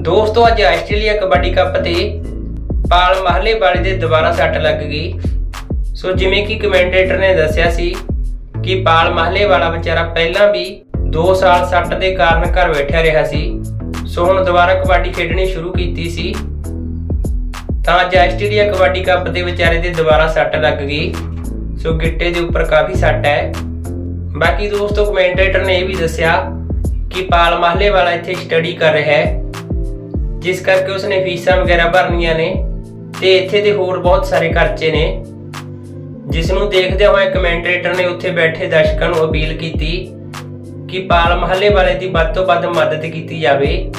ਦੋਸਤੋ, ਅੱਜ Australia kabaddi cup ਤੇ ਪਾਲ ਮਹਲੇ ਵਾਲੇ ਦੇ ਦੁਬਾਰਾ ਸੱਟ ਲੱਗ ਗਈ। ਸੋ ਜਿਵੇਂ ਕਿ ਕਮੈਂਟੇਟਰ ਨੇ ਦੱਸਿਆ ਸੀ ਕਿ ਪਾਲ ਮਹਲੇ ਵਾਲਾ ਵਿਚਾਰਾ ਪਹਿਲਾਂ ਵੀ 2 ਸਾਲ ਸੱਟ ਦੇ ਕਾਰਨ ਘਰ ਬੈਠਿਆ ਰਿਹਾ ਸੀ। ਸੋ ਹੁਣ ਦੁਬਾਰਾ ਕਬੱਡੀ ਖੇਡਣੀ ਸ਼ੁਰੂ ਕੀਤੀ ਸੀ। ਤਾਂ ਅੱਜ ਆਸਟ੍ਰੇਲੀਆ ਕਬੱਡੀ ਕੱਪ ਦੇ ਵਿਚਾਰੇ ਦੇ ਦੁਬਾਰਾ ਸੱਟ ਲੱਗ ਗਈ। ਸੋ ਗਿੱਟੇ ਦੇ ਉੱਪਰ ਕਾਫੀ ਸੱਟ ਹੈ। ਬਾਕੀ ਦੋਸਤੋ, ਕਮੈਂਟੇਟਰ ਨੇ ਇਹ ਵੀ ਦੱਸਿਆ ਕਿ ਪਾਲ ਮਹਲੇ ਵਾਲਾ ਇੱਥੇ ਸਟੱਡੀ ਕਰ ਰਿਹਾ ਹੈ। ਜਿਸ ਕਰਕੇ ਉਸਨੇ ਫੀਸਾਂ ਵਗੈਰਾ ਭਰਨੀਆਂ ਨੇ ਤੇ ਇੱਥੇ ਦੇ ਹੋਰ ਬਹੁਤ ਸਾਰੇ ਖਰਚੇ ਨੇ। ਜਿਸ ਨੂੰ ਦੇਖਦੇ ਹੋਏ ਕਮੈਂਟੇਟਰ ਨੇ ਉੱਥੇ ਬੈਠੇ ਦਰਸ਼ਕਾਂ ਨੂੰ ਅਪੀਲ ਕੀਤੀ ਕਿ ਪਾਲ ਮਹੱਲੇ ਵਾਲੇ ਦੀ ਵੱਧ ਤੋਂ ਵੱਧ ਮਦਦ ਕੀਤੀ ਜਾਵੇ।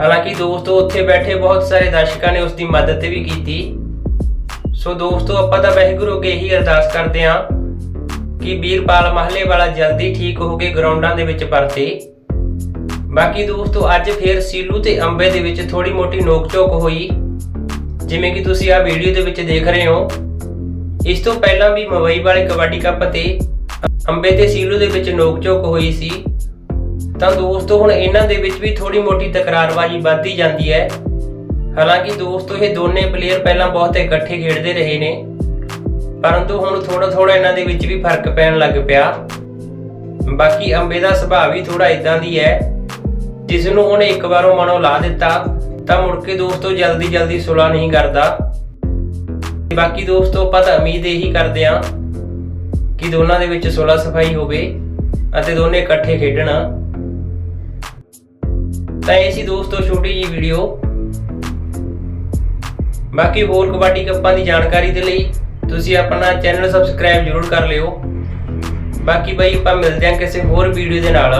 ਹਾਲਾਂਕਿ ਦੋਸਤੋ, ਉੱਥੇ ਬੈਠੇ ਬਹੁਤ ਸਾਰੇ ਦਰਸ਼ਕਾਂ ਨੇ ਉਸ ਦੀ ਮਦਦ ਵੀ ਕੀਤੀ। ਸੋ ਦੋਸਤੋ, ਆਪਾਂ ਤਾਂ ਵਾਹਿਗੁਰੂ ਅੱਗੇ ਇਹੀ ਅਰਦਾਸ ਕਰਦੇ ਹਾਂ ਕਿ ਵੀਰਪਾਲ ਮਹੱਲੇ ਵਾਲਾ ਜਲਦੀ ਠੀਕ ਹੋ ਕੇ ਗਰਾਊਂਡਾਂ ਦੇ ਵਿੱਚ ਪਰਤੇ ਬਾਕੀ ਦੋਸਤੋ, ਅੱਜ ਫੇਰ ਸੀਲੂ ਤੇ ਅੰਬੇ ਦੇ ਵਿੱਚ ਥੋੜੀ ਮੋਟੀ ਨੋਕ-ਝੋਕ ਹੋਈ। ਜਿਵੇਂ ਕਿ ਤੁਸੀਂ ਆਹ ਵੀਡੀਓ ਦੇ ਵਿੱਚ ਦੇਖ ਰਹੇ ਹੋ। ਇਸ ਤੋਂ ਪਹਿਲਾਂ ਵੀ ਮਵਈ ਵਾਲੇ ਕਬੱਡੀ ਕੱਪ ਤੇ ਅੰਬੇ ਤੇ ਸੀਲੂ ਦੇ ਵਿੱਚ ਨੋਕ-ਝੋਕ ਹੋਈ ਸੀ। ਤਾਂ ਦੋਸਤੋ, ਹੁਣ ਇਹਨਾਂ ਦੇ ਵਿੱਚ ਵੀ ਥੋੜੀ ਮੋਟੀ ਤਕਰਾਰਬਾਜ਼ੀ ਵੱਧਦੀ ਜਾਂਦੀ ਹੈ। ਹਾਲਾਂਕਿ ਦੋਸਤੋ, ਇਹ ਦੋਨੇ ਪਲੇਅਰ ਪਹਿਲਾਂ ਬਹੁਤ ਇਕੱਠੇ ਖੇਡਦੇ ਰਹੇ ਨੇ। ਪਰੰਤੂ ਹੁਣ ਥੋੜਾ ਥੋੜਾ ਇਹਨਾਂ ਦੇ ਵਿੱਚ ਵੀ ਫ਼ਰਕ ਪੈਣ ਲੱਗ ਪਿਆ। ਬਾਕੀ ਅੰਬੇ ਦਾ ਸੁਭਾਅ ਵੀ ਥੋੜਾ ਇਦਾਂ ਦੀ ਹੈ। ਜਿਸ ਨੂੰ ਉਹਨੇ ਇੱਕ ਵਾਰੋਂ ਮਨੋਂ ਲਾ ਦਿੱਤਾ, ਤਾਂ ਮੁੜ ਕੇ ਦੋਸਤੋ ਜਲਦੀ ਜਲਦੀ ਸੁਲਾ ਨਹੀਂ ਕਰਦਾ। ਬਾਕੀ ਦੋਸਤੋ ਆਪਾਂ ਤਾਂ ਉਮੀਦ ਇਹੀ ਕਰਦੇ ਹਾਂ ਕਿ ਦੋਨਾਂ ਦੇ ਵਿੱਚ ਸੁਲਾ ਸਫ਼ਾਈ ਹੋਵੇ ਅਤੇ ਦੋਨੇ ਇਕੱਠੇ ਖੇਡਣ। ਤਾਂ ਇਹ ਸੀ ਦੋਸਤੋ ਛੋਟੀ ਜੀ ਵੀਡੀਓ ਬਾਕੀ ਹੋਰ ਕਬੱਡੀ ਕੱਪਾਂ ਦੀ ਜਾਣਕਾਰੀ ਦੇ ਲਈ ਤੁਸੀਂ ਆਪਣਾ ਚੈਨਲ ਸਬਸਕ੍ਰਾਈਬ ਜ਼ਰੂਰ ਕਰ ਲਿਓ। ਬਾਕੀ ਬਈ ਆਪਾਂ ਮਿਲਦੇ ਹਾਂ ਕਿਸੇ ਹੋਰ ਵੀਡੀਓ ਦੇ ਨਾਲ।